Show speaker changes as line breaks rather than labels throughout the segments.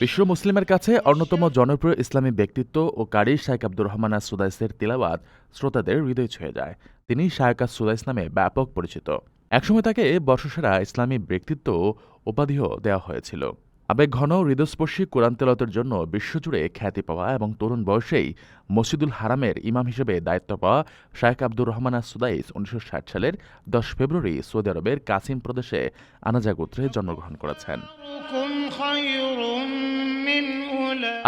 বিশ্ব মুসলিমের কাছে অন্যতম জনপ্রিয় ইসলামী ব্যক্তিত্ব ও কারি শায়েক আব্দুর রহমান সুদাইসের তিলাবাদ শ্রোতাদের হৃদয় ছুঁয়ে যায়। তিনি শায়কা সুদাইস নামে ব্যাপক পরিচিত। একসময় তাকে বর্ষসেরা ইসলামী ব্যক্তিত্ব উপাধিও দেওয়া হয়েছিল। আবেগঘন হৃদস্পর্শী কোরআন তেলতের জন্য বিশ্বজুড়ে খ্যাতি পাওয়া এবং তরুণ বয়সেই মসজিদুল হারামের ইমাম হিসেবে দায়িত্ব পাওয়া শায়েক আব্দুর রহমান সুদাইস উনিশশো ষাট সালের দশ ফেব্রুয়ারি সৌদি আরবের কাসিম প্রদেশে আনাজা গোত্রে জন্মগ্রহণ করেছেন।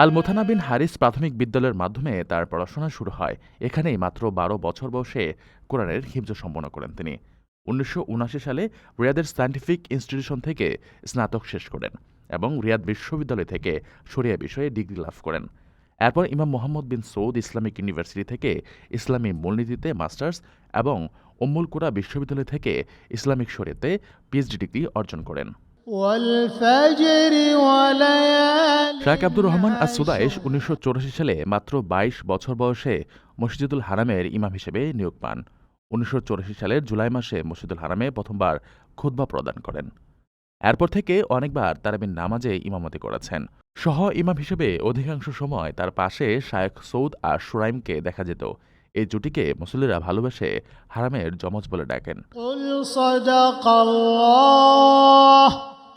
আল মোথানা বিন হারিস প্রাথমিক বিদ্যালয়ের মাধ্যমে তার পড়াশোনা শুরু হয়। এখানেই মাত্র বারো বছর বয়সে কোরআনের হিমজ সম্পন্ন করেন তিনি। উনিশশো উনআশি সালে রিয়াদের সায়েন্টিফিক ইনস্টিটিউশন থেকে স্নাতক শেষ করেন। এবং রিয়াদ বিশ্ববিদ্যালয় থেকে শরিয়া বিষয়ে ডিগ্রি লাভ করেন। এরপর ইমাম Mohammad bin Saud Islamic University থেকে ইসলামী মূলনীতিতে মাস্টার্স এবং অম্মুলকুরা বিশ্ববিদ্যালয় থেকে ইসলামিক শরীয়তে পিএইচডি ডিগ্রি অর্জন করেন। শাহ আব্দুর রহমান আর সুদায়েশ উনিশশো সালে মাত্র ২২ বছর বয়সে মসজিদুল হারামের ইমাম হিসেবে নিয়োগ পান। উনিশশো চুরাশি সালের জুলাই মাসে মসজিদুল হারামে প্রথমবার খুদ্া প্রদান করেন। এরপর থেকে অনেকবার তারাবির নামাজে ইমামতি করেছেন। সহ ইমাম হিসেবে অধিকাংশ সময় তার পাশে শায়েখ সৌদ আর সুরাইমকে দেখা যেত। এই জুটিকে মুসল্লিরা ভালোবেসে হারামের জমজ বলে ডাকেন।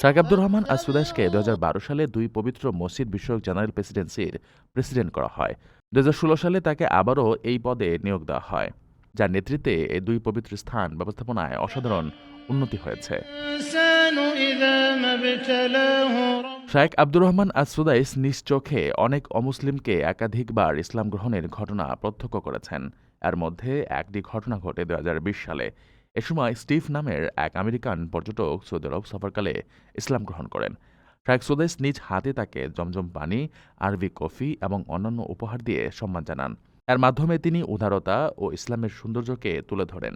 শাক আব্দুর রহমান আর আসুদাসকে দু সালে দুই পবিত্র মসজিদ বিষয়ক জেনারেল প্রেসিডেন্সির প্রেসিডেন্ট করা হয়। দুহাজার ষোলো সালে তাকে আবারও এই পদে নিয়োগ দেওয়া হয়। যার নেতৃত্বে এই দুই পবিত্র স্থান ব্যবস্থাপনায় অসাধারণ উন্নতি হয়েছে। শায়েক আব্দুর রহমান আজ সুদাইস নিজ চোখে অনেক অমুসলিমকে একাধিকবার ইসলাম গ্রহণের ঘটনা প্রত্যক্ষ করেছেন। এর মধ্যে একটি ঘটনা ঘটে দু হাজার বিশ সালে। এ সময় স্টিভ নামের এক আমেরিকান পর্যটক সৌদি আরব সফরকালে ইসলাম গ্রহণ করেন। শায়েক সুদাইস নিজ হাতে তাকে জমজম পানি, আরবি কফি এবং অন্যান্য উপহার দিয়ে সম্মান জানান। এর মাধ্যমে তিনি উদারতা ও ইসলামের সৌন্দর্যকে তুলে ধরেন।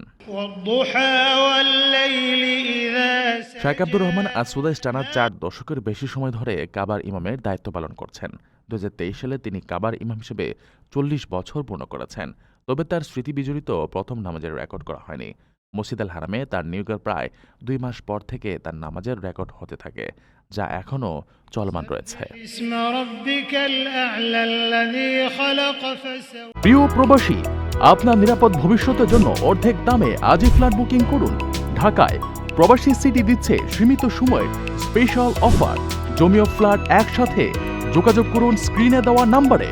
শাহ আব্দুর রহমান আজ সুদেশ টানা চার দশকের বেশি সময় ধরে কাবার ইমামের দায়িত্ব পালন করছেন। দুহাজার তেইশ সালে তিনি কাবার ইমাম হিসেবে চল্লিশ বছর পূর্ণ করেছেন তবে তার স্মৃতিবিজড়িত প্রথম নামাজের রেকর্ড করা হয়নি। মসজিদ আল হারামে তার নিয়োগের প্রায় দুই মাস পর থেকে তার নামাজের রেকর্ড হতে থাকে, যা এখনও চলমান রয়েছে। প্রিয় প্রবাসী, আপনার নিরাপদ ভবিষ্যতের জন্য অর্ধেক দামে আজই ফ্ল্যাট বুকিং করুন। ঢাকায় প্রবাসী সিটি দিচ্ছে সীমিত সময়ের স্পেশাল অফার জমিও ফ্ল্যাট একসাথে যোগাযোগ করুন স্ক্রিনে দেওয়া নাম্বারে।